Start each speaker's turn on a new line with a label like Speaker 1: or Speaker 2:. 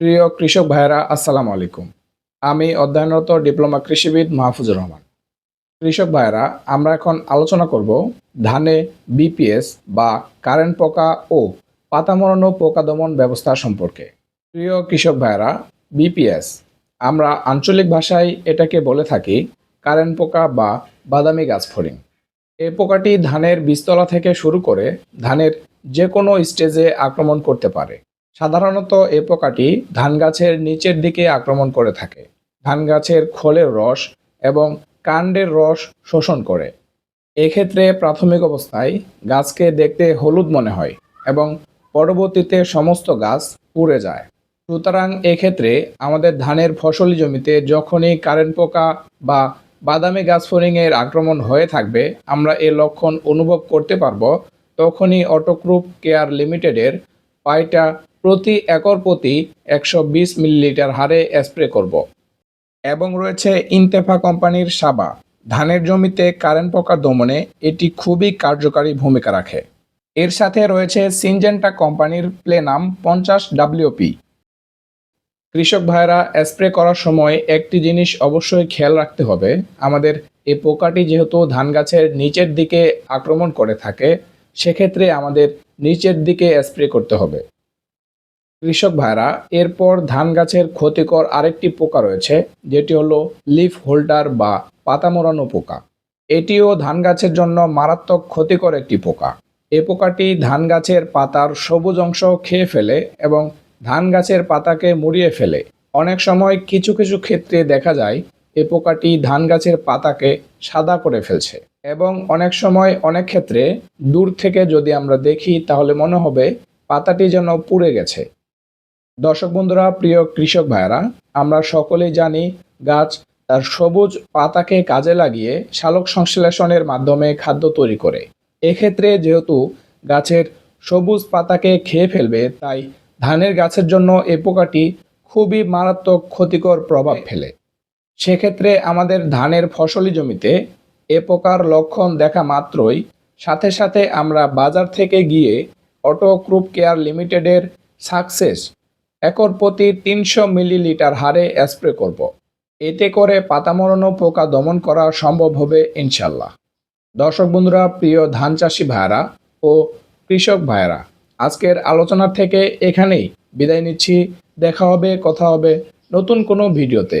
Speaker 1: প্রিয় কৃষক ভাইয়েরা, আসসালামু আলাইকুম। আমি অধ্যয়নরত ডিপ্লোমা কৃষিবিদ মাহফুজুর রহমান। কৃষক ভাইয়েরা, আমরা এখন আলোচনা করব ধানে বিপিএস বা কারেন্ট পোকা ও পাতা মরানো পোকা দমন ব্যবস্থা সম্পর্কে। প্রিয় কৃষক ভাইয়েরা, বিপিএস, আমরা আঞ্চলিক ভাষায় এটাকে বলে থাকি কারেন্ট পোকা বা বাদামি গাছ ফড়িং। এই পোকাটি ধানের বীজতলা থেকে শুরু করে ধানের যে কোনো স্টেজে আক্রমণ করতে পারে। সাধারণত এই পোকাটি ধান গাছের নিচের দিকে আক্রমণ করে থাকে। ধান গাছের খোলের রস এবং কাণ্ডের রস শোষণ করে। এক্ষেত্রে প্রাথমিক অবস্থায় গাছকে দেখতে হলুদ মনে হয় এবং পরবর্তীতে সমস্ত গাছ পুড়ে যায়। সুতরাং এক্ষেত্রে আমাদের ধানের ফসলি জমিতে যখনই কারেন্ট পোকা বা বাদামি গাছ ফড়িংয়ের আক্রমণ হয়ে থাকবে, আমরা এর লক্ষণ অনুভব করতে পারব। তখনই অটোক্রুপ কেয়ার লিমিটেডের পাইটা প্রতি একর প্রতি একশো বিশ মিলিলিটার হারে স্প্রে করব। এবং রয়েছে ইনতেফা কোম্পানির সাবা। ধানের জমিতে কারেন্ট পোকা দমনে এটি খুবই কার্যকারী ভূমিকা রাখে। এর সাথে রয়েছে সিনজেন্টা কোম্পানির প্লেনাম পঞ্চাশ ডাব্লিউপি। কৃষক ভাইরা, স্প্রে করার সময় একটি জিনিস অবশ্যই খেয়াল রাখতে হবে। আমাদের এই পোকাটি যেহেতু ধান গাছের নিচের দিকে আক্রমণ করে থাকে, সেক্ষেত্রে আমাদের নিচের দিকে স্প্রে করতে হবে। কৃষক ভাইরা, এরপর ধান গাছের ক্ষতিকর আরেকটি পোকা রয়েছে, যেটি হলো লিফ হোল্ডার বা পাতা মোড়ানো পোকা। এটিও ধান গাছের জন্য মারাত্মক ক্ষতিকর একটি পোকা। এ পোকাটি ধান গাছের পাতার সবুজ অংশ খেয়ে ফেলে এবং ধান গাছের পাতাকে মুড়িয়ে ফেলে। অনেক সময় কিছু কিছু ক্ষেত্রে দেখা যায় এ পোকাটি ধান গাছের পাতাকে সাদা করে ফেলছে। এবং অনেক সময় অনেক ক্ষেত্রে দূর থেকে যদি আমরা দেখি, তাহলে মনে হবে পাতাটি যেন পুড়ে গেছে। দর্শক বন্ধুরা, প্রিয় কৃষক ভাইয়েরা, আমরা সকলেই জানি গাছ তার সবুজ পাতাকে কাজে লাগিয়ে শালক সংশ্লেষণের মাধ্যমে খাদ্য তৈরি করে। এক্ষেত্রে যেহেতু গাছের সবুজ পাতাকে খেয়ে ফেলবে, তাই ধানের গাছের জন্য এ পোকাটি খুবই মারাত্মক ক্ষতিকর প্রভাব ফেলে। সেক্ষেত্রে আমাদের ধানের ফসলি জমিতে এ প্রকার লক্ষণ দেখা মাত্রই। সাথে সাথে আমরা বাজার থেকে গিয়ে অটো ক্রুপ কেয়ার লিমিটেডের সাকসেস একর প্রতি তিনশো মিলিলিটার হারে স্প্রে করব। এতে করে পাতা মরানো পোকা দমন করা সম্ভব হবে ইনশাল্লাহ দর্শক বন্ধুরা, প্রিয় ধান চাষি ভাইয়েরা ও কৃষক ভাইয়েরা, আজকের আলোচনা থেকে এখানেই বিদায় নিচ্ছি। দেখা হবে, কথা হবে নতুন কোনো ভিডিওতে।